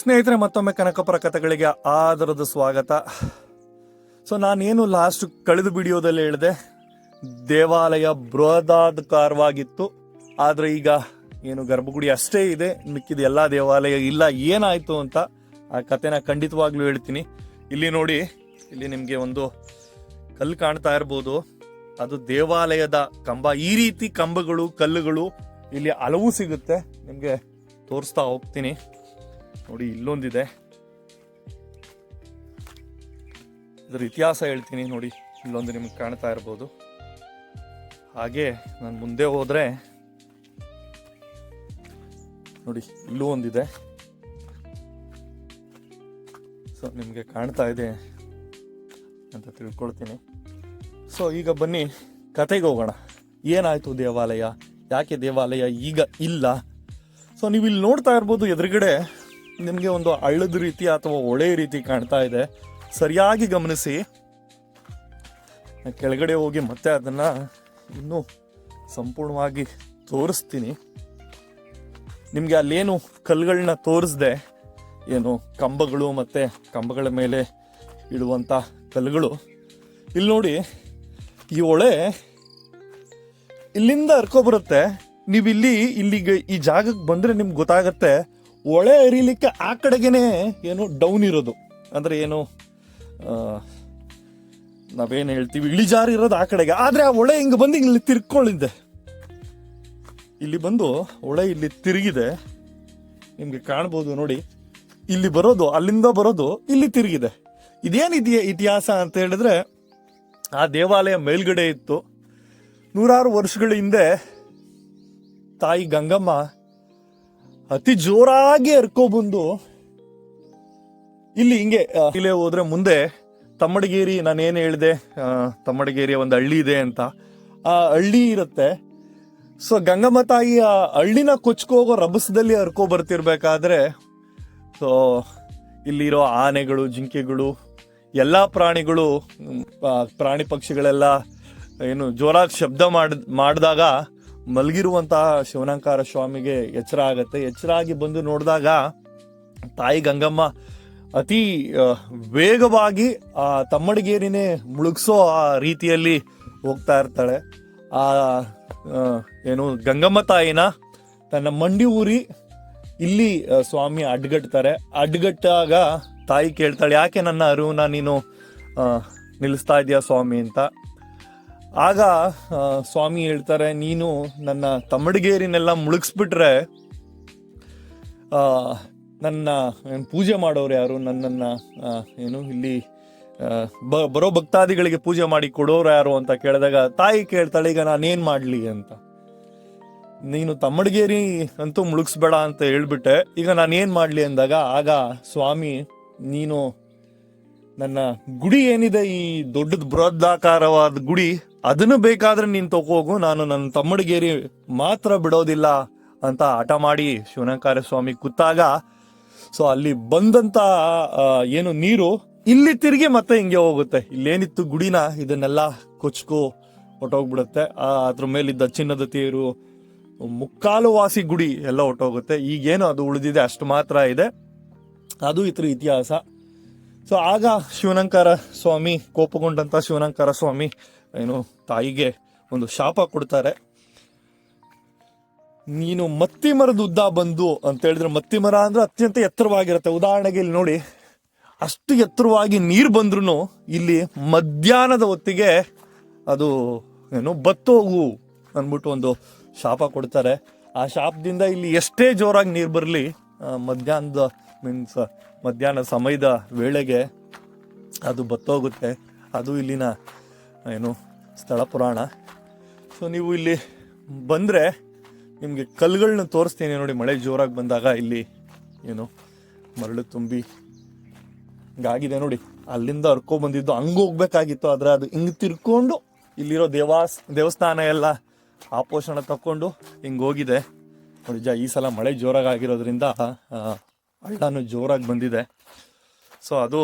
ಸ್ನೇಹಿತರೆ, ಮತ್ತೊಮ್ಮೆ ಕನಕಪುರ ಕಥೆಗಳಿಗೆ ಆದರದ ಸ್ವಾಗತ. ಸೊ ನಾನೇನು ಲಾಸ್ಟ್ ಕಳೆದ ವಿಡಿಯೋದಲ್ಲಿ ಹೇಳಿದೆ, ದೇವಾಲಯ ಬೃಹದಾಕಾರವಾಗಿತ್ತು ಆದರೆ ಈಗ ಏನು ಗರ್ಭಗುಡಿ ಅಷ್ಟೇ ಇದೆ, ಮಿಕ್ಕಿದ ಎಲ್ಲ ದೇವಾಲಯ ಇಲ್ಲ, ಏನಾಯಿತು ಅಂತ ಆ ಕಥೆನ ಖಂಡಿತವಾಗ್ಲೂ ಹೇಳ್ತೀನಿ. ಇಲ್ಲಿ ನೋಡಿ, ಇಲ್ಲಿ ನಿಮಗೆ ಒಂದು ಕಲ್ಲು ಕಾಣ್ತಾ ಇರ್ಬೋದು. ಅದು ದೇವಾಲಯದ ಕಂಬ. ಈ ರೀತಿ ಕಂಬಗಳು, ಕಲ್ಲುಗಳು ಇಲ್ಲಿ ಹಲವು ಸಿಗುತ್ತೆ. ನಿಮಗೆ ತೋರಿಸ್ತಾ ಹೋಗ್ತೀನಿ. ನೋಡಿ, ಇಲ್ಲೊಂದಿದೆ. ಇದರ ಇತಿಹಾಸ ಹೇಳ್ತೀನಿ ನೋಡಿ, ಇಲ್ಲೊಂದು ನಿಮ್ಗೆ ಕಾಣ್ತಾ ಇರ್ಬೋದು. ಹಾಗೆ ನಾನು ಮುಂದೆ ಹೋದರೆ ನೋಡಿ, ಇಲ್ಲೂ ಒಂದಿದೆ. ಸೊ ನಿಮಗೆ ಕಾಣ್ತಾ ಇದೆ ಅಂತ ತಿಳ್ಕೊಳ್ತೀನಿ. ಸೊ ಈಗ ಬನ್ನಿ ಕತೆಗೆ ಹೋಗೋಣ. ಏನಾಯಿತು ದೇವಾಲಯ? ಯಾಕೆ ದೇವಾಲಯ ಈಗ ಇಲ್ಲ? ಸೊ ನೀವು ಇಲ್ಲಿ ನೋಡ್ತಾ ಇರ್ಬೋದು ಎದುರುಗಡೆ ನಿಮಗೆ ಒಂದು ಹಳ್ಳದ ರೀತಿ ಅಥವಾ ಒಳೆ ರೀತಿ ಕಾಣ್ತಾ ಇದೆ. ಸರಿಯಾಗಿ ಗಮನಿಸಿ. ಕೆಳಗಡೆ ಹೋಗಿ ಮತ್ತೆ ಅದನ್ನು ಇನ್ನೂ ಸಂಪೂರ್ಣವಾಗಿ ತೋರಿಸ್ತೀನಿ. ನಿಮಗೆ ಅಲ್ಲೇನು ಕಲ್ಲುಗಳನ್ನ ತೋರಿಸ್ದೆ? ಏನು ಕಂಬಗಳು ಮತ್ತು ಕಂಬಗಳ ಮೇಲೆ ಇಡುವಂಥ ಕಲ್ಲುಗಳು. ಇಲ್ಲಿ ನೋಡಿ, ಈ ಹೊಳೆ ಇಲ್ಲಿಂದ ಹರ್ಕೊಬರುತ್ತೆ ನೀವು ಇಲ್ಲಿ ಇಲ್ಲಿಗೆ ಈ ಜಾಗಕ್ಕೆ ಬಂದರೆ ನಿಮ್ಗೆ ಗೊತ್ತಾಗತ್ತೆ. ಹೊಳೆ ಹರಿಲಿಕ್ಕೆ ಆ ಕಡೆಗೇನೆ ಏನು ಡೌನ್ ಇರೋದು. ಅಂದ್ರೆ ಏನು ನಾವೇನು ಹೇಳ್ತೀವಿ, ಇಳಿಜಾರು ಇರೋದು ಆ ಕಡೆಗೆ. ಆದ್ರೆ ಆ ಒಳೆ ಹಿಂಗೆ ಬಂದು ಇಲ್ಲಿ ತಿರ್ಕೊಳ್ಳಿದ್ದೆ ಇಲ್ಲಿ ಬಂದು ಒಳೆ ಇಲ್ಲಿ ತಿರುಗಿದೆ. ನಿಮಗೆ ಕಾಣ್ಬೋದು ನೋಡಿ. ಇಲ್ಲಿ ಬರೋದು, ಅಲ್ಲಿಂದ ಬರೋದು, ಇಲ್ಲಿ ತಿರುಗಿದೆ. ಇದೇನಿದೆಯಾ ಇತಿಹಾಸ ಅಂತ ಹೇಳಿದ್ರೆ, ಆ ದೇವಾಲಯ ಮೇಲ್ಗಡೆ ಇತ್ತು. ನೂರಾರು ವರ್ಷಗಳ ಹಿಂದೆ ತಾಯಿ ಗಂಗಮ್ಮ ಅತಿ ಜೋರಾಗಿ ಹರ್ಕೊಬಂದು ಇಲ್ಲಿ ಹಿಂಗೆ ಇಲ್ಲೇ ಹೋದ್ರೆ ಮುಂದೆ ತಮ್ಮಡಗೇರಿ ನಾನು ಏನು ಹೇಳಿದೆ ತಮ್ಮಡಗೇರಿ ಒಂದು ಹಳ್ಳಿ ಇದೆ ಅಂತ. ಆ ಹಳ್ಳಿ ಇರುತ್ತೆ. ಸೊ ಗಂಗಮ್ಮ ತಾಯಿ ಆ ಹಳ್ಳಿನ ಕೊಚ್ಕೋಗೋ ರಭಸದಲ್ಲಿ ಹರ್ಕೊ ಬರ್ತಿರ್ಬೇಕಾದ್ರೆ ಸೊ ಇಲ್ಲಿರೋ ಆನೆಗಳು, ಜಿಂಕೆಗಳು, ಎಲ್ಲ ಪ್ರಾಣಿಗಳು ಪ್ರಾಣಿ ಪಕ್ಷಿಗಳೆಲ್ಲ ಏನು ಜೋರಾಗಿ ಶಬ್ದ ಮಾಡ್, ಮಾಡಿದಾಗ ಮಲಗಿರುವಂತಹ ಶಿವನಂಕಾರ ಸ್ವಾಮಿಗೆ ಎಚ್ಚರ ಆಗತ್ತೆ. ಎಚ್ಚರ ಆಗಿ ಬಂದು ನೋಡಿದಾಗ ತಾಯಿ ಗಂಗಮ್ಮ ಅತಿ ವೇಗವಾಗಿ, ಆ, ತಮ್ಮಡಿಗೇರಿನೇ ಮುಳುಗಿಸೋ ಆ ರೀತಿಯಲ್ಲಿ ಹೋಗ್ತಾ ಇರ್ತಾಳೆ. ಆ ಏನು, ಗಂಗಮ್ಮ ತಾಯಿನ ತನ್ನ ಮಂಡಿ ಊರಿ ಇಲ್ಲಿ ಸ್ವಾಮಿ ಅಡ್ಗಟ್ತಾರೆ. ಅಡ್ಗಟ್ಟಾಗ ತಾಯಿ ಕೇಳ್ತಾಳೆ, ಯಾಕೆ ನನ್ನ ಅರಿವನ್ನ ನೀನು ನಿಲ್ಲಿಸ್ತಾ ಇದೀಯ ಸ್ವಾಮಿ? ಅಂತ. ಆಗ ಸ್ವಾಮಿ ಹೇಳ್ತಾರೆ, ನೀನು ನನ್ನ ತಮ್ಮಡಿಗೇರಿನೆಲ್ಲ ಮುಳುಗಿಸ್ಬಿಟ್ರೆ ನನ್ನ ಪೂಜೆ ಮಾಡೋರು ಯಾರು? ನನ್ನನ್ನ ಏನು, ಇಲ್ಲಿ ಬ- ಬರೋ ಭಕ್ತಾದಿಗಳಿಗೆ ಪೂಜೆ ಮಾಡಿ ಕೊಡೋರು ಯಾರು ಅಂತ ಕೇಳಿದಾಗ, ತಾಯಿ ಕೇಳ್ತಾಳೆ, ಈಗ ನಾನೇನು ಮಾಡಲಿ? ಅಂತ. ನೀನು ತಮ್ಮಡಿಗೇರಿ ಅಂತೂ ಮುಳುಗಿಸ್ಬೇಡ ಅಂತ ಹೇಳ್ಬಿಟ್ಟೆ. ಈಗ ನಾನೇನು ಮಾಡ್ಲಿ? ಅಂದಾಗ, ಆಗ ಸ್ವಾಮಿ, ನೀನು ನನ್ನ ಗುಡಿ ಏನಿದೆ, ಈ ದೊಡ್ಡದ ಬೃಹದಾಕಾರವಾದ ಗುಡಿ, ಅದನ್ನು ಬೇಕಾದ್ರೆ ನೀನು ತಗೋಗು ನಾನು ನನ್ನ ತಮ್ಮಡಿಗೇರಿ ಮಾತ್ರ ಬಿಡೋದಿಲ್ಲ ಅಂತ ಹಠ ಮಾಡಿ ಶಿವನಂಕಾರ ಸ್ವಾಮಿ ಕೂತಾಗ, ಸೊ ಅಲ್ಲಿ ಬಂದಂತ ಏನು ನೀರು ಇಲ್ಲಿ ತಿರುಗಿ ಮತ್ತೆ ಹಿಂಗೆ ಹೋಗುತ್ತೆ. ಇಲ್ಲೇನಿತ್ತು ಗುಡಿನ, ಇದನ್ನೆಲ್ಲ ಕೊಚ್ಕೋ ಹೊಟ್ಟೋಗ್ಬಿಡುತ್ತೆ ಅದ್ರ ಮೇಲಿದ್ದ ಚಿನ್ನದ ತೇರು ಮುಕ್ಕಾಲು ವಾಸಿ ಗುಡಿ ಎಲ್ಲ ಹೊಟ್ಟೋಗುತ್ತೆ ಈಗೇನು ಅದು ಉಳಿದಿದೆ, ಅಷ್ಟು ಮಾತ್ರ ಇದೆ. ಅದು ಇದ್ರ ಇತಿಹಾಸ. ಸೊ ಆಗ ಶಿವನಂಕಾರ ಸ್ವಾಮಿ, ಕೋಪಗೊಂಡಂತ ಶಿವನಂಕಾರ ಸ್ವಾಮಿ, ಏನು, ತಾಯಿಗೆ ಒಂದು ಶಾಪ ಕೊಡ್ತಾರೆ. ನೀನು ಮತ್ತಿ ಮರದ ಉದ್ದ ಬಂದು ಅಂತ ಹೇಳಿದ್ರೆ ಮತ್ತಿ ಮರ ಅಂದ್ರೆ ಅತ್ಯಂತ ಎತ್ತರವಾಗಿರುತ್ತೆ. ಉದಾಹರಣೆಗೆ ಇಲ್ಲಿ ನೋಡಿ, ಅಷ್ಟು ಎತ್ತರವಾಗಿ ನೀರು ಬಂದ್ರೂ ಇಲ್ಲಿ ಮಧ್ಯಾಹ್ನದ ಹೊತ್ತಿಗೆ ಅದು, ಏನು ಬತ್ತೋಗು ಅಂದ್ಬಿಟ್ಟು ಒಂದು ಶಾಪ ಕೊಡ್ತಾರೆ. ಆ ಶಾಪದಿಂದ ಇಲ್ಲಿ ಎಷ್ಟೇ ಜೋರಾಗಿ ನೀರು ಬರಲಿ ಮಧ್ಯಾಹ್ನದ ಮೀನ್ಸ್ ಮಧ್ಯಾಹ್ನ ಸಮಯದ ವೇಳೆಗೆ ಅದು ಬತ್ತೋಗುತ್ತೆ. ಅದು ಇಲ್ಲಿನ, ಏನು, ಸ್ಥಳ ಪುರಾಣ. ಸೊ ನೀವು ಇಲ್ಲಿ ಬಂದರೆ ನಿಮಗೆ ಕಲ್ಲುಗಳನ್ನ ತೋರಿಸ್ತೀನಿ ನೋಡಿ, ಮಳೆ ಜೋರಾಗಿ ಬಂದಾಗ ಇಲ್ಲಿ, ಏನು, ಮರಳು ತುಂಬಿ ಹಿಂಗಾಗಿದೆ ನೋಡಿ. ಅಲ್ಲಿಂದ ಹರ್ಕೊ ಬಂದಿದ್ದು, ಹಂಗೆ ಹೋಗ್ಬೇಕಾಗಿತ್ತು. ಆದರೆ ಅದು ಹಿಂಗೆ ತಿರ್ಕೊಂಡು ಇಲ್ಲಿರೋ ದೇವಾಸ್, ದೇವಸ್ಥಾನ ಎಲ್ಲ ಆಪೋಷಣ ತಕೊಂಡು ಹಿಂಗೆ ಹೋಗಿದೆ. ನೋಡಿ, ಜ, ಈ ಸಲ ಮಳೆ ಜೋರಾಗಿ ಆಗಿರೋದ್ರಿಂದ ಹಳ್ಳನು ಜೋರಾಗಿ ಬಂದಿದೆ. ಸೊ ಅದು